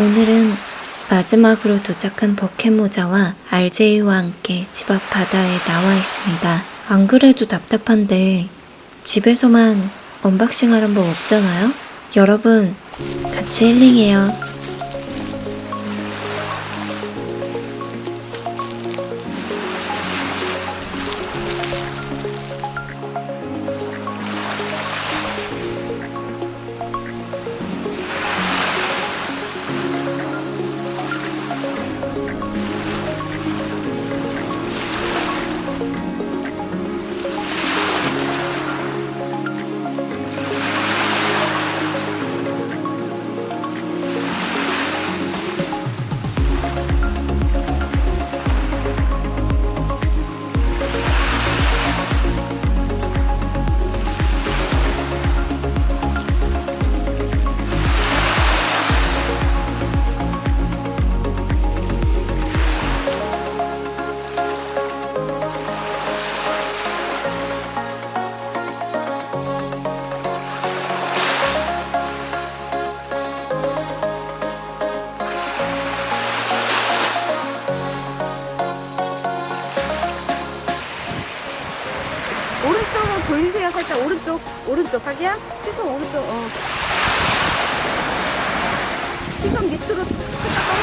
오늘은 마지막으로 도착한 버켓모자와 RJ와 함께 집 앞 바다에 나와 있습니다. 안 그래도 답답한데 집에서만 언박싱 하는 법 없잖아요? 여러분, 같이 힐링해요. 돌리세요. 살짝 오른쪽. 오른쪽. 자기야? 시선 오른쪽. 어. 시선 밑으로 살짝.